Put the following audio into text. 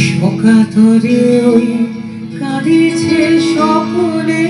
শোকাতরে ওই কাঁদিছে সকলে